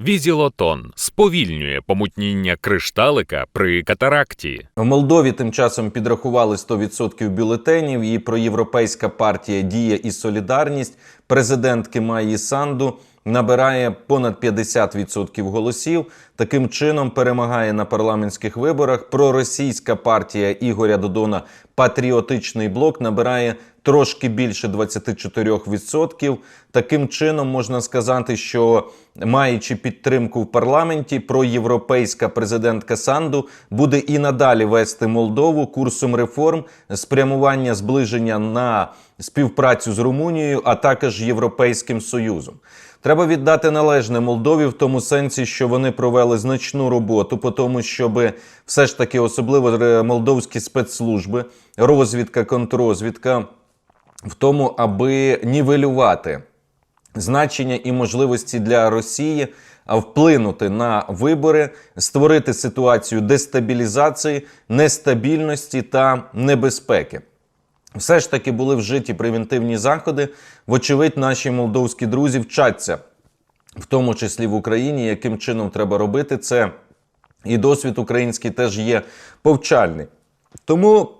Візілотон сповільнює помутніння кришталика при катаракті. В Молдові тим часом підрахували 100% бюлетенів. І проєвропейська партія Дія і Солідарність президентки Майї Санду набирає понад 50% голосів. Таким чином перемагає на парламентських виборах. Проросійська партія Ігоря Додона Патріотичний блок набирає трошки більше 24%. Таким чином можна сказати, що маючи підтримку в парламенті, проєвропейська президентка Санду буде і надалі вести Молдову курсом реформ, спрямування зближення на співпрацю з Румунією, а також Європейським Союзом. Треба віддати належне Молдові в тому сенсі, що вони провели значну роботу по тому, щоб все ж таки, особливо е, молдовські спецслужби, розвідка, контррозвідка, в тому, аби нівелювати значення і можливості для Росії вплинути на вибори, створити ситуацію дестабілізації, нестабільності та небезпеки. Все ж таки були вжиті превентивні заходи. Вочевидь, наші молдовські друзі вчаться, в тому числі в Україні, яким чином треба робити це. І досвід український теж є повчальний. Тому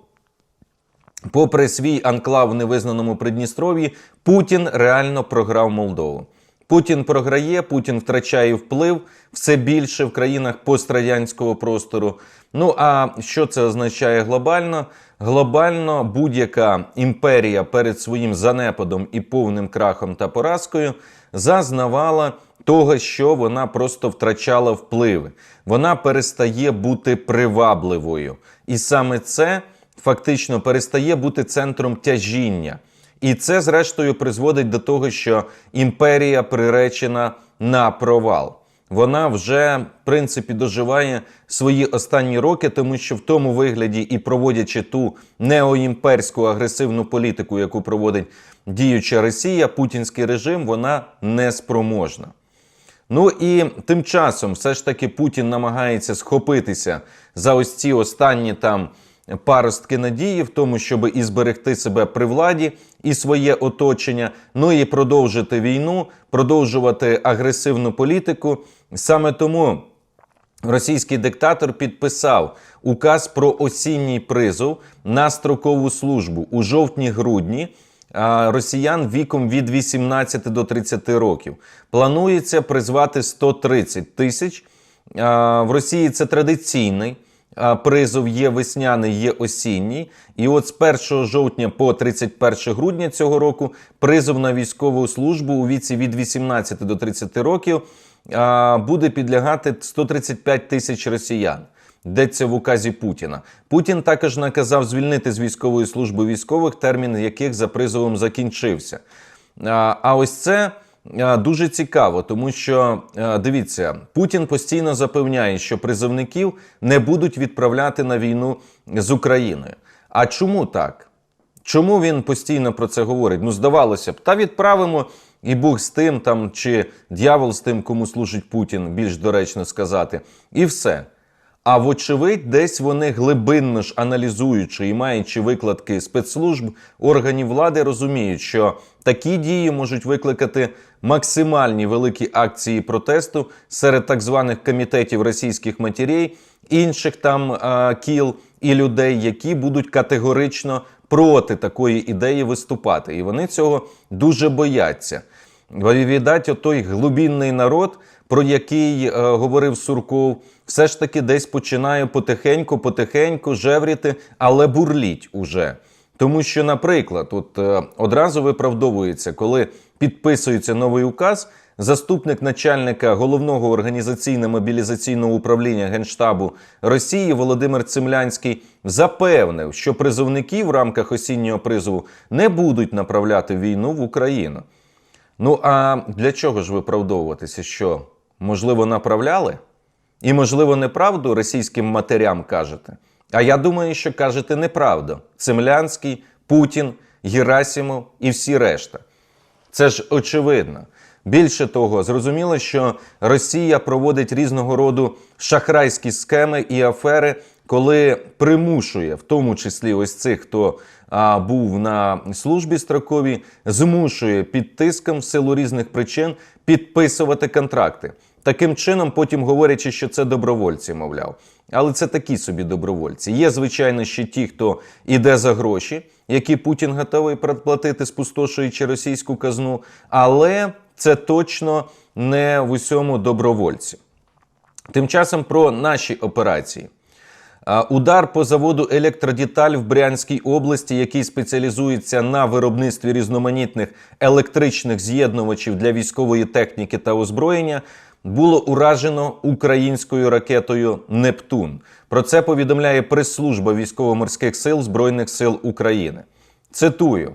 попри свій анклав в невизнаному Придністров'ї, Путін реально програв Молдову. Путін програє, Путін втрачає вплив все більше в країнах пострадянського простору. Ну а що це означає глобально? Глобально будь-яка імперія перед своїм занепадом і повним крахом та поразкою зазнавала того, що вона просто втрачала впливи. Вона перестає бути привабливою. І саме це фактично перестає бути центром тяжіння. І це, зрештою, призводить до того, що імперія приречена на провал. Вона вже, в принципі, доживає свої останні роки, тому що в тому вигляді і проводячи ту неоімперську агресивну політику, яку проводить діюча Росія, путінський режим, вона не спроможна. Ну і тим часом, все ж таки, Путін намагається схопитися за ось ці останні там паростки надії в тому, щоб і зберегти себе при владі і своє оточення, ну і продовжити війну, продовжувати агресивну політику. Саме тому російський диктатор підписав указ про осінній призов на строкову службу у жовтні-грудні. Росіян віком від 18 до 30 років планується призвати 130 тисяч. В Росії це традиційний призов є весняний, є осінній. І от з 1 жовтня по 31 грудня цього року призов на військову службу у віці від 18 до 30 років буде підлягати 135 тисяч росіян. Йдеться в указі Путіна. Путін також наказав звільнити з військової служби військових, термін яких за призовом закінчився. А, ось це дуже цікаво, тому що дивіться, Путін постійно запевняє, що призовників не будуть відправляти на війну з Україною. А чому так? Чому він постійно про це говорить? Ну, здавалося б, та відправимо і Бог з тим, там чи дьявол з тим, кому служить Путін, більш доречно сказати, і все. А вочевидь, десь вони глибинно ж аналізуючи і маючи викладки спецслужб органів влади, розуміють, що такі дії можуть викликати максимальні великі акції протесту серед так званих комітетів російських матерей, інших там а, кіл і людей, які будуть категорично проти такої ідеї виступати. І вони цього дуже бояться. Віддать отой глубінний народ, про який е, говорив Сурков, все ж таки десь починає потихеньку, потихеньку жевріти, але бурліть уже. Тому що, наприклад, от е, одразу виправдовується, коли підписується новий указ, заступник начальника головного організаційно-мобілізаційного управління Генштабу Росії Володимир Цимлянський запевнив, що призовники в рамках осіннього призову не будуть направляти війну в Україну. Ну а для чого ж виправдовуватися? Що можливо направляли? І, можливо, неправду російським матерям кажете. А я думаю, що кажете неправду. Цемлянський, Путін, Герасимов і всі решта. Це ж очевидно. Більше того, зрозуміло, що Росія проводить різного роду шахрайські схеми і афери, коли примушує, в тому числі ось цих, хто а, був на службі строковій, змушує під тиском в силу різних причин підписувати контракти. Таким чином, потім говорячи, що це добровольці, мовляв. Але це такі собі добровольці. Є, звичайно, ще ті, хто іде за гроші, які Путін готовий платити, спустошуючи російську казну. Але це точно не в усьому добровольці. Тим часом про наші операції. Удар по заводу Електродеталь в Брянській області, який спеціалізується на виробництві різноманітних електричних з'єднувачів для військової техніки та озброєння, було уражено українською ракетою Нептун. Про це повідомляє прес-служба військово-морських сил Збройних сил України. Цитую.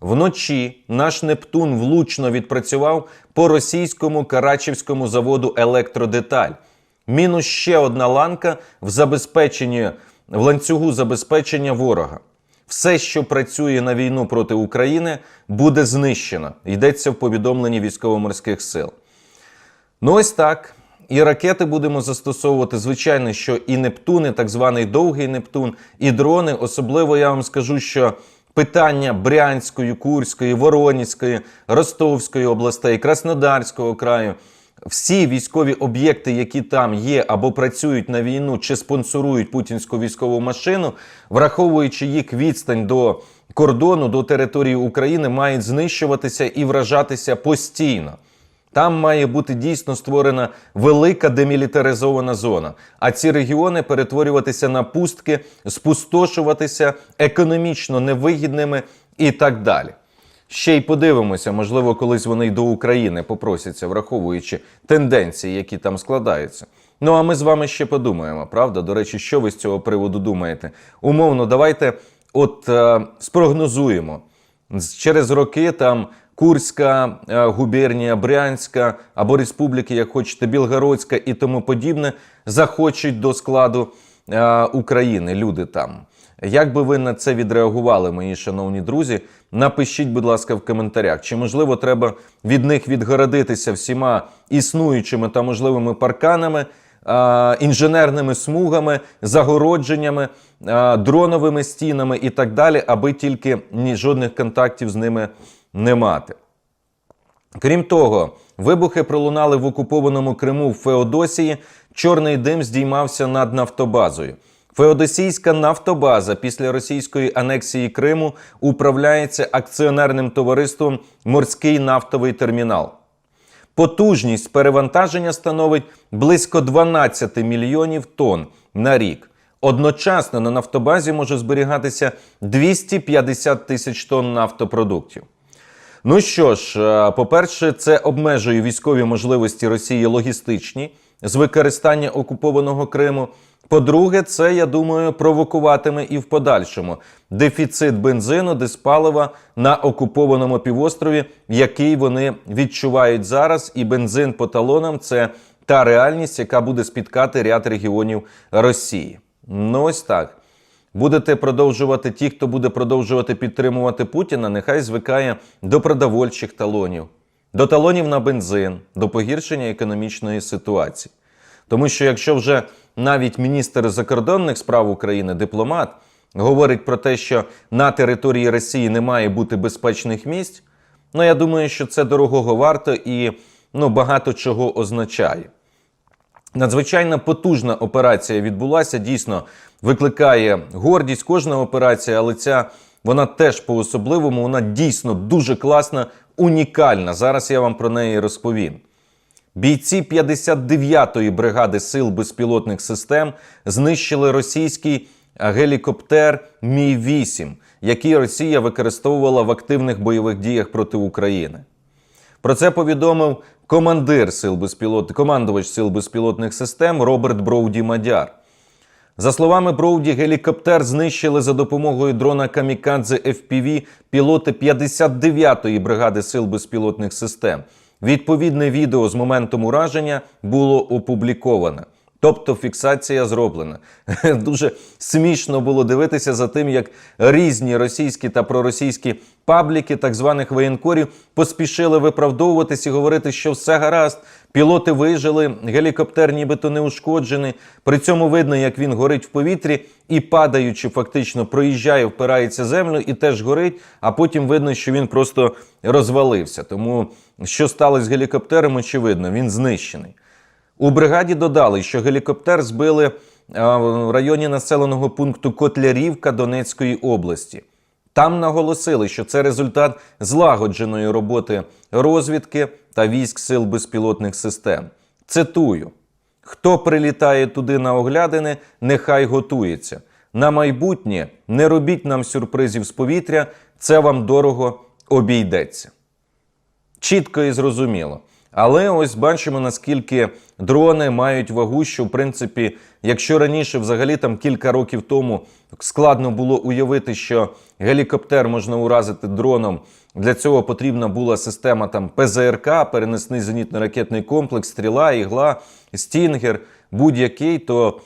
Вночі наш Нептун влучно відпрацював по російському Карачівському заводу Електродеталь. Мінус ще одна ланка в забезпеченні в ланцюгу забезпечення ворога. Все, що працює на війну проти України, буде знищено. Йдеться в повідомленні військово-морських сил. Ну ось так. І ракети будемо застосовувати. Звичайно, що і Нептуни, так званий довгий Нептун, і дрони. Особливо я вам скажу, що питання Брянської, Курської, Воронізької, Ростовської областей, Краснодарського краю. Всі військові об'єкти, які там є або працюють на війну, чи спонсорують путінську військову машину, враховуючи їх відстань до кордону, до території України, мають знищуватися і вражатися постійно. Там має бути дійсно створена велика демілітаризована зона. А ці регіони перетворюватися на пустки, спустошуватися економічно невигідними і так далі. Ще й подивимося, можливо, колись вони й до України попросяться, враховуючи тенденції, які там складаються. Ну а ми з вами ще подумаємо, правда? До речі, що ви з цього приводу думаєте? Умовно, давайте от е, спрогнозуємо через роки там Курська е, губернія, Брянська або республіки, як хочете, Білгородська і тому подібне, захочуть до складу е, України люди там. Як би ви на це відреагували, мої шановні друзі? Напишіть, будь ласка, в коментарях. Чи можливо треба від них відгородитися всіма існуючими та можливими парканами, а, інженерними смугами, загородженнями, дроновими стінами і так далі, аби тільки ні жодних контактів з ними не мати. Крім того, вибухи пролунали в окупованому Криму в Феодосії. Чорний дим здіймався над нафтобазою. Феодосійська нафтобаза після російської анексії Криму управляється акціонерним товариством Морський нафтовий термінал. Потужність перевантаження становить близько 12 мільйонів тонн на рік. Одночасно на нафтобазі може зберігатися 250 тисяч тонн нафтопродуктів. Ну що ж, е, по-перше, це обмежує військові можливості Росії логістичні з використання окупованого Криму. По-друге, це, я думаю, провокуватиме і в подальшому дефіцит бензину, диспалива на окупованому півострові, який вони відчувають зараз. І бензин по талонам це та реальність, яка буде спіткати ряд регіонів Росії. Ну ось так. Будете продовжувати ті, хто буде продовжувати підтримувати Путіна, нехай звикає до продовольчих талонів, до талонів на бензин, до погіршення економічної ситуації. Тому що якщо вже навіть міністр закордонних справ України, дипломат, говорить про те, що на території Росії не має бути безпечних місць, ну я думаю, що це дорогого варто і ну, багато чого означає. Надзвичайно потужна операція відбулася. Дійсно викликає гордість кожна операція, але ця вона теж по-особливому, вона дійсно дуже класна, унікальна. Зараз я вам про неї розповім. Бійці 59-ї бригади сил безпілотних систем знищили російський гелікоптер Мі-8, який Росія використовувала в активних бойових діях проти України. Про це повідомив командир сил безпілот... командувач сил безпілотних систем Роберт Броуді Мадяр. За словами Броуді, гелікоптер знищили за допомогою дрона Камікадзе FPV пілоти 59-ї бригади сил безпілотних систем. Відповідне відео з моментом ураження було опубліковане. Тобто фіксація зроблена. Дуже смішно було дивитися за тим, як різні російські та проросійські пабліки так званих воєнкорів поспішили виправдовуватись і говорити, що все гаразд, пілоти вижили, гелікоптер нібито не ушкоджений. При цьому видно, як він горить в повітрі і, падаючи, фактично проїжджає, впирається землю і теж горить. А потім видно, що він просто розвалився. Тому що сталося з гелікоптером, очевидно, він знищений. У бригаді додали, що гелікоптер збили в районі населеного пункту Котлярівка Донецької області. Там наголосили, що це результат злагодженої роботи розвідки та військ сил безпілотних систем. Цитую: хто прилітає туди на оглядини, нехай готується. На майбутнє не робіть нам сюрпризів з повітря, це вам дорого обійдеться. Чітко і зрозуміло. Але ось бачимо, наскільки дрони мають вагу, що в принципі, якщо раніше, взагалі там кілька років тому складно було уявити, що гелікоптер можна уразити дроном. Для цього потрібна була система там ПЗРК, перенесний зенітно-ракетний комплекс, стріла, ігла, стінгер, будь-який, то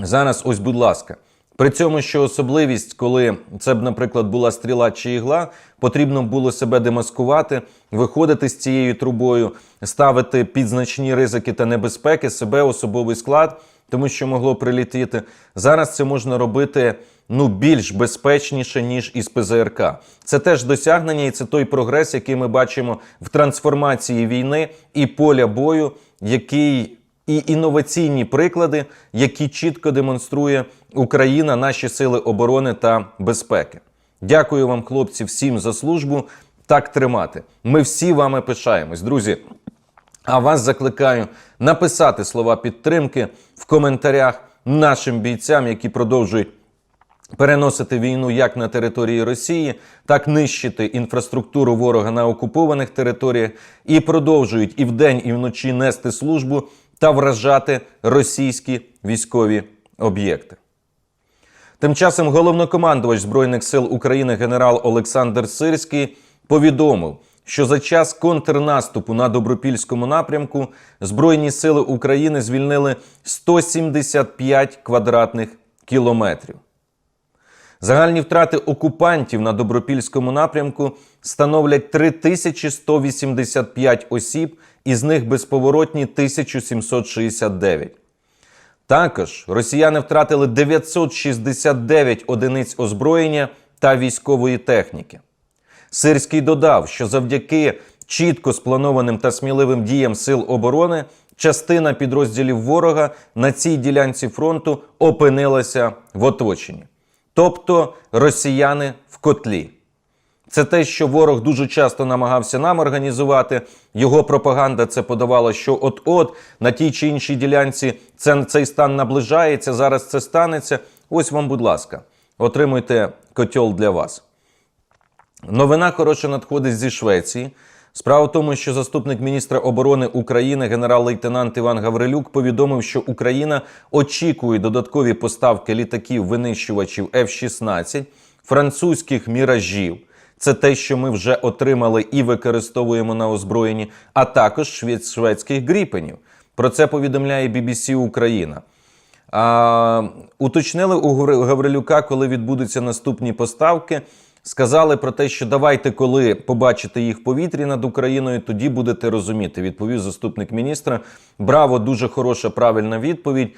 Зараз, ось, будь ласка. При цьому, що особливість, коли це б, наприклад, була стріла чи ігла, потрібно було себе демаскувати, виходити з цією трубою, ставити під значні ризики та небезпеки себе, особовий склад, тому що могло прилітіти. Зараз це можна робити ну, більш безпечніше, ніж із ПЗРК. Це теж досягнення, і це той прогрес, який ми бачимо в трансформації війни і поля бою, який і інноваційні приклади, які чітко демонструє Україна, наші сили оборони та безпеки. Дякую вам, хлопці, всім за службу. Так тримати. Ми всі вами пишаємось, друзі. А вас закликаю написати слова підтримки в коментарях нашим бійцям, які продовжують переносити війну як на території Росії, так нищити інфраструктуру ворога на окупованих територіях і продовжують і вдень, і вночі нести службу та вражати російські військові об'єкти. Тим часом головнокомандувач Збройних сил України генерал Олександр Сирський повідомив, що за час контрнаступу на Добропільському напрямку Збройні сили України звільнили 175 квадратних кілометрів. Загальні втрати окупантів на Добропільському напрямку становлять 3185 осіб, із них безповоротні 1769. Також росіяни втратили 969 одиниць озброєння та військової техніки. Сирський додав, що завдяки чітко спланованим та сміливим діям сил оборони частина підрозділів ворога на цій ділянці фронту опинилася в оточенні. Тобто росіяни в котлі. Це те, що ворог дуже часто намагався нам організувати. Його пропаганда це подавала, що от-от на тій чи іншій ділянці це, цей стан наближається, зараз це станеться. Ось вам, будь ласка, отримуйте котел для вас. Новина хороша надходить зі Швеції. Справа в тому, що заступник міністра оборони України генерал-лейтенант Іван Гаврилюк повідомив, що Україна очікує додаткові поставки літаків винищувачів F-16, французьких міражів. Це те, що ми вже отримали і використовуємо на озброєнні, а також швед- шведських гріпенів. Про це повідомляє BBC Україна. А, уточнили у Гаври- Гаврилюка, коли відбудуться наступні поставки. Сказали про те, що давайте, коли побачите їх в повітрі над Україною, тоді будете розуміти. Відповів заступник міністра. Браво, дуже хороша, правильна відповідь.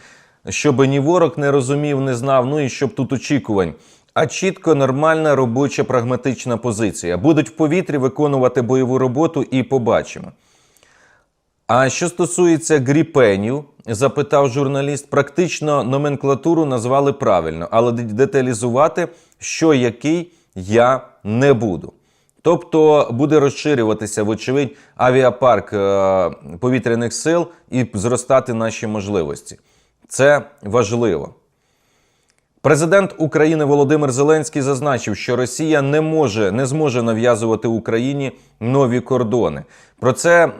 Щоб ні ворог не розумів, не знав, ну і щоб тут очікувань. А чітко нормальна робоча прагматична позиція. Будуть в повітрі виконувати бойову роботу і побачимо. А що стосується гріпенів, запитав журналіст, практично номенклатуру назвали правильно, але деталізувати, що який, я не буду. Тобто буде розширюватися, вочевидь, авіапарк е, повітряних сил і зростати наші можливості. Це важливо. Президент України Володимир Зеленський зазначив, що Росія не може не зможе нав'язувати Україні нові кордони. Про це е,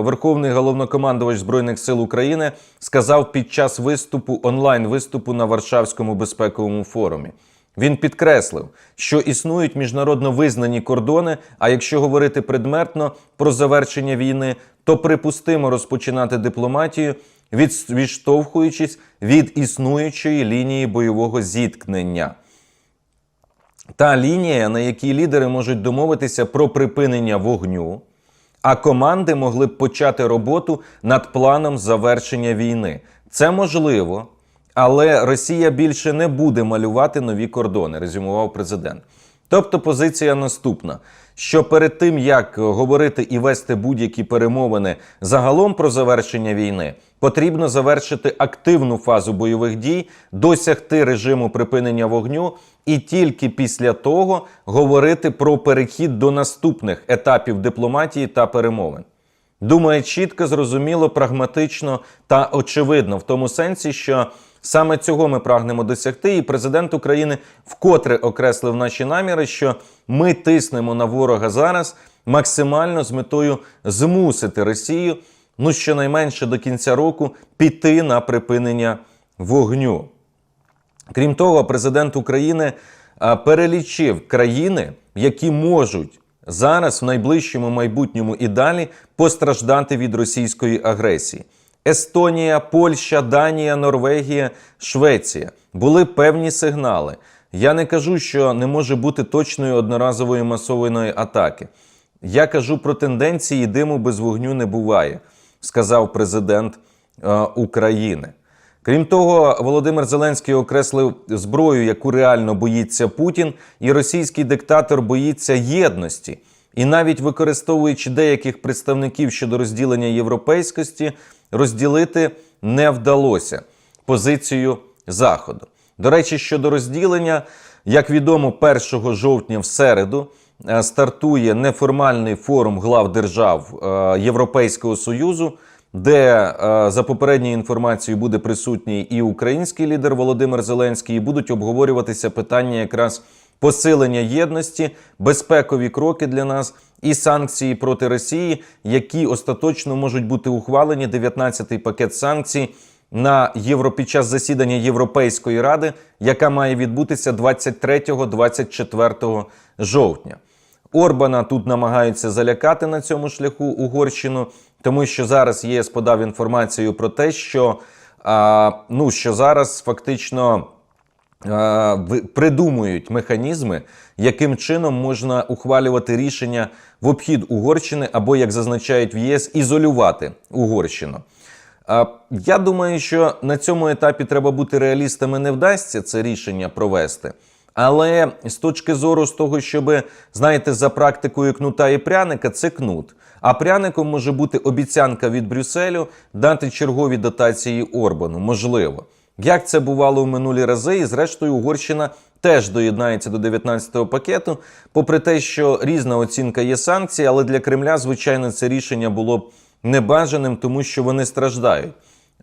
Верховний головнокомандувач збройних сил України сказав під час виступу онлайн виступу на Варшавському безпековому форумі. Він підкреслив, що існують міжнародно визнані кордони. А якщо говорити предметно про завершення війни, то припустимо розпочинати дипломатію, відштовхуючись від існуючої лінії бойового зіткнення. Та лінія, на якій лідери можуть домовитися про припинення вогню, а команди могли б почати роботу над планом завершення війни. Це можливо, але Росія більше не буде малювати нові кордони, резюмував президент. Тобто позиція наступна: що перед тим як говорити і вести будь-які перемовини загалом про завершення війни, потрібно завершити активну фазу бойових дій, досягти режиму припинення вогню, і тільки після того говорити про перехід до наступних етапів дипломатії та перемовин. Думає чітко, зрозуміло, прагматично та очевидно, в тому сенсі, що саме цього ми прагнемо досягти, і президент України вкотре окреслив наші наміри, що ми тиснемо на ворога зараз максимально з метою змусити Росію, ну щонайменше до кінця року, піти на припинення вогню. Крім того, президент України перелічив країни, які можуть зараз в найближчому майбутньому і далі постраждати від російської агресії. Естонія, Польща, Данія, Норвегія, Швеція були певні сигнали. Я не кажу, що не може бути точної одноразової масованої атаки. Я кажу про тенденції диму без вогню не буває, сказав президент е, України. Крім того, Володимир Зеленський окреслив зброю, яку реально боїться Путін, і російський диктатор боїться єдності. І навіть використовуючи деяких представників щодо розділення європейськості, розділити не вдалося позицію Заходу. До речі, щодо розділення, як відомо, 1 жовтня в середу е, стартує неформальний форум глав держав е, Європейського Союзу, де е, за попередньою інформацією буде присутній і український лідер Володимир Зеленський, і будуть обговорюватися питання якраз посилення єдності, безпекові кроки для нас і санкції проти Росії, які остаточно можуть бути ухвалені. 19-й пакет санкцій на євро під час засідання Європейської ради, яка має відбутися 23-24 жовтня. Орбана тут намагаються залякати на цьому шляху Угорщину, тому що зараз ЄС подав інформацію про те, що, а, ну, що зараз фактично придумують механізми, яким чином можна ухвалювати рішення в обхід Угорщини або, як зазначають в ЄС, ізолювати Угорщину. Я думаю, що на цьому етапі треба бути реалістами, не вдасться це рішення провести. Але з точки зору з того, щоб, знаєте, за практикою кнута і пряника, це кнут. А пряником може бути обіцянка від Брюсселю дати чергові дотації Орбану. Можливо. Як це бувало в минулі рази, і зрештою Угорщина теж доєднається до 19-го пакету, попри те, що різна оцінка є санкцій, але для Кремля, звичайно, це рішення було б небажаним, тому що вони страждають.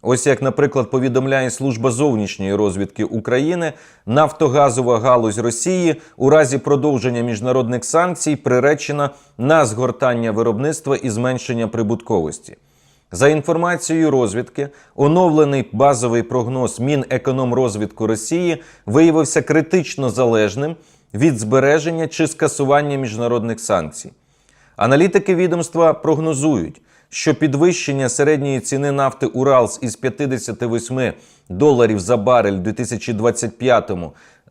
Ось як, наприклад, повідомляє служба зовнішньої розвідки України, нафтогазова галузь Росії у разі продовження міжнародних санкцій приречена на згортання виробництва і зменшення прибутковості. За інформацією розвідки, оновлений базовий прогноз Мінекономрозвідку Росії виявився критично залежним від збереження чи скасування міжнародних санкцій. Аналітики відомства прогнозують, що підвищення середньої ціни нафти Уралс із 58 доларів за барель у 2025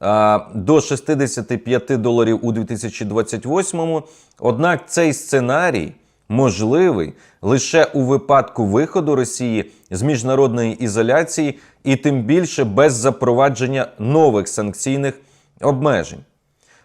а, до 65 доларів у 2028. Однак цей сценарій можливий лише у випадку виходу Росії з міжнародної ізоляції і тим більше без запровадження нових санкційних обмежень.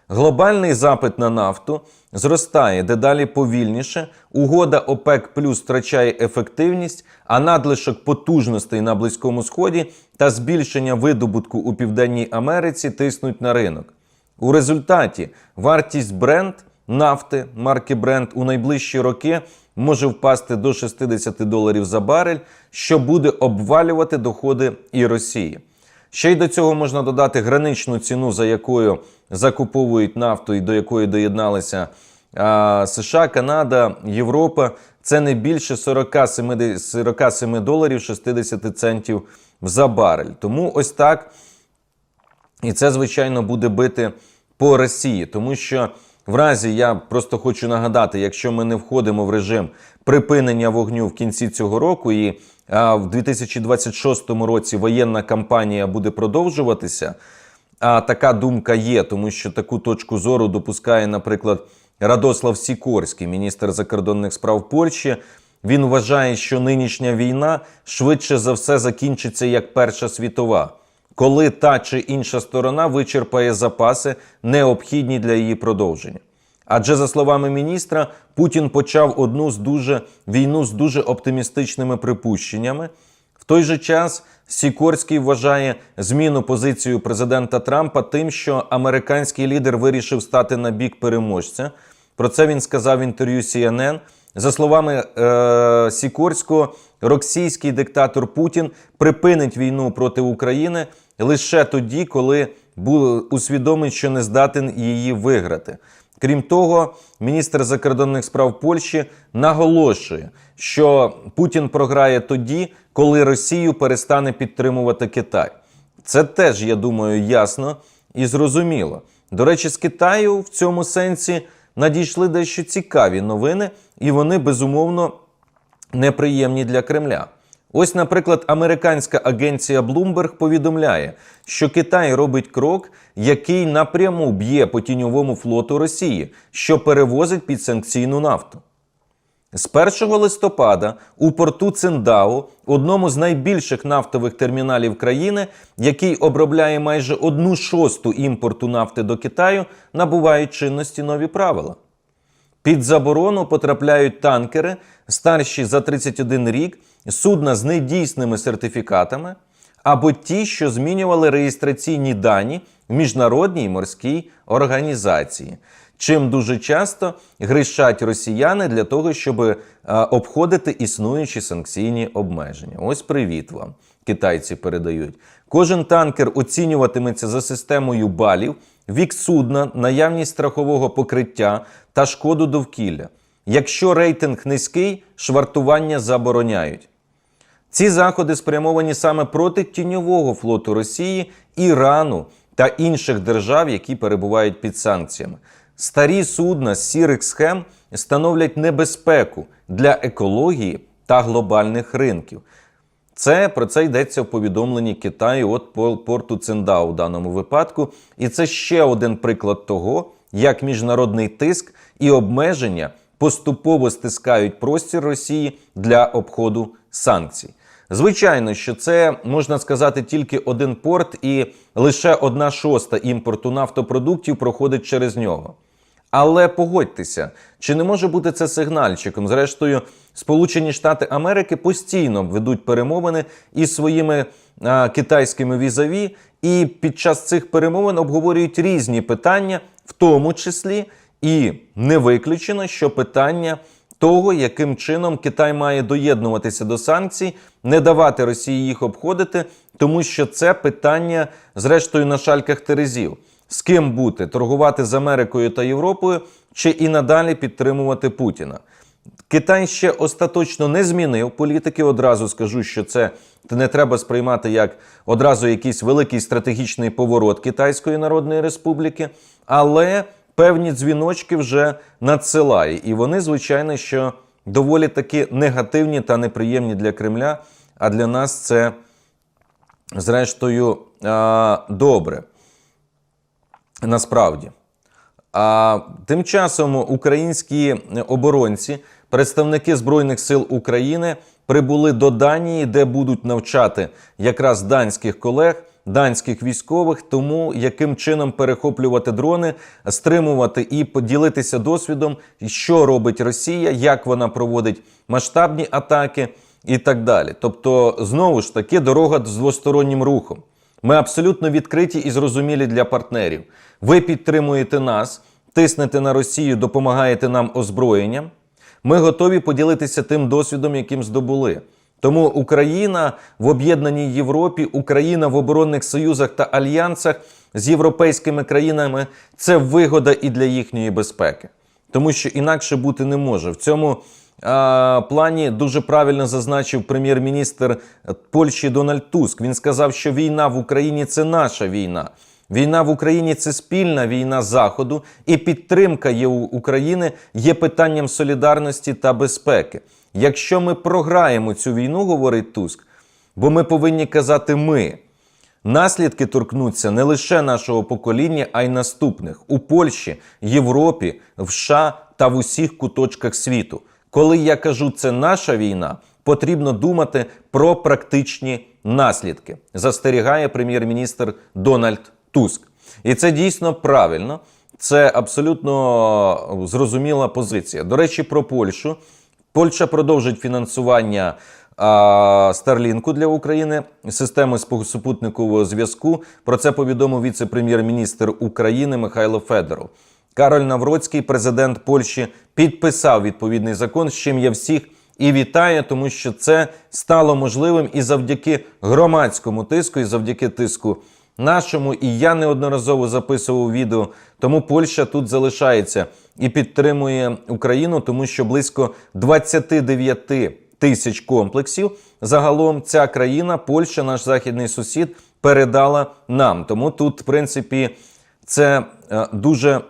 Глобальний запит на нафту зростає дедалі повільніше. Угода ОПЕК плюс втрачає ефективність, а надлишок потужностей на Близькому Сході та збільшення видобутку у Південній Америці тиснуть на ринок. У результаті вартість бренд нафти марки Brent у найближчі роки може впасти до 60 доларів за барель, що буде обвалювати доходи і Росії. Ще й до цього можна додати граничну ціну, за якою закуповують нафту і до якої доєдналися а, США, Канада, Європа. Це не більше 47, 47 доларів 60 центів за барель. Тому ось так і це, звичайно, буде бити по Росії, тому що в разі я просто хочу нагадати, якщо ми не входимо в режим припинення вогню в кінці цього року, і а, в 2026 році воєнна кампанія буде продовжуватися. А така думка є, тому що таку точку зору допускає, наприклад, Радослав Сікорський, міністр закордонних справ Польщі. Він вважає, що нинішня війна швидше за все закінчиться як Перша світова. Коли та чи інша сторона вичерпає запаси, необхідні для її продовження. Адже, за словами міністра, Путін почав одну з дуже війну з дуже оптимістичними припущеннями. В той же час Сікорський вважає зміну позицію президента Трампа тим, що американський лідер вирішив стати на бік переможця. Про це він сказав в інтерв'ю CNN. За словами е- Сікорського, російський диктатор Путін припинить війну проти України лише тоді, коли бу- усвідомить, що не здатен її виграти. Крім того, міністр закордонних справ Польщі наголошує, що Путін програє тоді, коли Росію перестане підтримувати Китай. Це теж, я думаю, ясно і зрозуміло. До речі, з Китаю в цьому сенсі надійшли дещо цікаві новини, і вони безумовно неприємні для Кремля. Ось, наприклад, американська агенція Bloomberg повідомляє, що Китай робить крок, який напряму б'є по тіньовому флоту Росії, що перевозить підсанкційну нафту. З 1 листопада у порту Циндао, одному з найбільших нафтових терміналів країни, який обробляє майже одну шосту імпорту нафти до Китаю, набувають чинності нові правила. Під заборону потрапляють танкери, старші за 31 рік, судна з недійсними сертифікатами, або ті, що змінювали реєстраційні дані в міжнародній морській організації. Чим дуже часто грішать росіяни для того, щоб е, обходити існуючі санкційні обмеження. Ось привіт вам, китайці передають. Кожен танкер оцінюватиметься за системою балів, вік судна, наявність страхового покриття та шкоду довкілля. Якщо рейтинг низький, швартування забороняють. Ці заходи спрямовані саме проти тіньового флоту Росії, Ірану та інших держав, які перебувають під санкціями. Старі судна сірих схем становлять небезпеку для екології та глобальних ринків. Це про це йдеться в повідомленні Китаю по порту Циндао в даному випадку. І це ще один приклад того, як міжнародний тиск і обмеження поступово стискають простір Росії для обходу санкцій. Звичайно, що це можна сказати тільки один порт, і лише одна шоста імпорту нафтопродуктів проходить через нього. Але погодьтеся, чи не може бути це сигнальчиком? Зрештою, Сполучені Штати Америки постійно ведуть перемовини із своїми а, китайськими візаві, і під час цих перемовин обговорюють різні питання, в тому числі і не виключено, що питання того, яким чином Китай має доєднуватися до санкцій, не давати Росії їх обходити, тому що це питання, зрештою, на шальках терезів. З ким бути торгувати з Америкою та Європою, чи і надалі підтримувати Путіна. Китай ще остаточно не змінив політики. Одразу скажу, що це не треба сприймати як одразу якийсь великий стратегічний поворот Китайської Народної Республіки, але певні дзвіночки вже надсилає. І вони, звичайно, що доволі таки негативні та неприємні для Кремля. А для нас це, зрештою, добре. Насправді. А тим часом українські оборонці, представники Збройних сил України, прибули до Данії, де будуть навчати якраз данських колег, данських військових, тому яким чином перехоплювати дрони, стримувати і поділитися досвідом, що робить Росія, як вона проводить масштабні атаки і так далі. Тобто, знову ж таки, дорога з двостороннім рухом. Ми абсолютно відкриті і зрозумілі для партнерів. Ви підтримуєте нас, тиснете на Росію, допомагаєте нам озброєнням. Ми готові поділитися тим досвідом, яким здобули. Тому Україна в об'єднаній Європі, Україна в оборонних союзах та альянсах з європейськими країнами це вигода і для їхньої безпеки, тому що інакше бути не може. В цьому плані дуже правильно зазначив прем'єр-міністр Польщі Дональд Туск. Він сказав, що війна в Україні це наша війна. Війна в Україні це спільна війна Заходу, і підтримка України є питанням солідарності та безпеки. Якщо ми програємо цю війну, говорить Туск, бо ми повинні казати ми. Наслідки торкнуться не лише нашого покоління, а й наступних у Польщі, Європі, в США та в усіх куточках світу. Коли я кажу, це наша війна, потрібно думати про практичні наслідки, застерігає прем'єр-міністр Дональд Туск. І це дійсно правильно. Це абсолютно зрозуміла позиція. До речі, про Польщу. Польща продовжить фінансування а, Старлінку для України, системи супутникового зв'язку. Про це повідомив віце-прем'єр-міністр України Михайло Федоров. Кароль Навроцький, президент Польщі, підписав відповідний закон, з чим я всіх і вітаю, тому що це стало можливим і завдяки громадському тиску, і завдяки тиску нашому. І я неодноразово записував відео. Тому Польща тут залишається і підтримує Україну, тому що близько 29 тисяч комплексів загалом ця країна, Польща, наш західний сусід, передала нам. Тому тут, в принципі, це е, дуже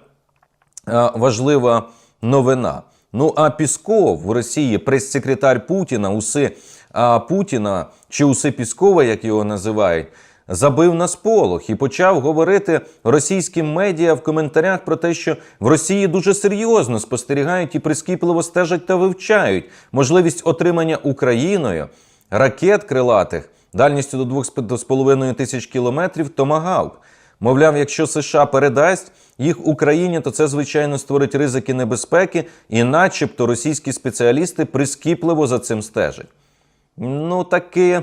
важлива новина. Ну а Пісков в Росії, прес-секретар Путіна, уси а, Путіна чи уси Піскова, як його називають, забив на сполох і почав говорити російським медіа в коментарях про те, що в Росії дуже серйозно спостерігають і прискіпливо стежать та вивчають можливість отримання Україною ракет крилатих дальністю до 2,5 тисяч кілометрів Томагавк. Мовляв, якщо США передасть їх Україні, то це звичайно створить ризики небезпеки, і, начебто, російські спеціалісти прискіпливо за цим стежать. Ну, таки,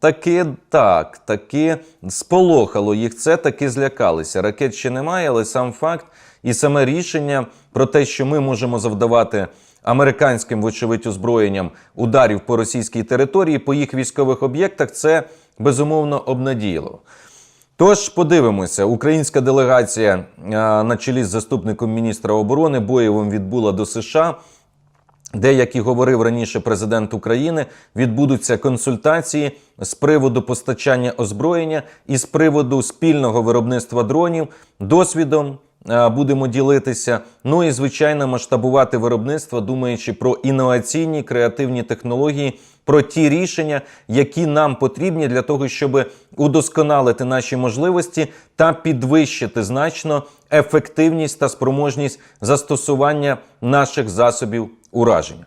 таки так, таки сполохало їх це, таки злякалися. Ракет ще немає, але сам факт і саме рішення про те, що ми можемо завдавати американським, вочевидь, озброєнням ударів по російській території, по їх військових об'єктах, це безумовно обнадіяло. Тож подивимося, українська делегація на чолі з заступником міністра оборони Боєвим відбула до США. Де, як і говорив раніше президент України, відбудуться консультації з приводу постачання озброєння і з приводу спільного виробництва дронів, досвідом е, будемо ділитися. Ну і звичайно масштабувати виробництво, думаючи про інноваційні креативні технології, про ті рішення, які нам потрібні для того, щоб удосконалити наші можливості та підвищити значно ефективність та спроможність застосування наших засобів ураження.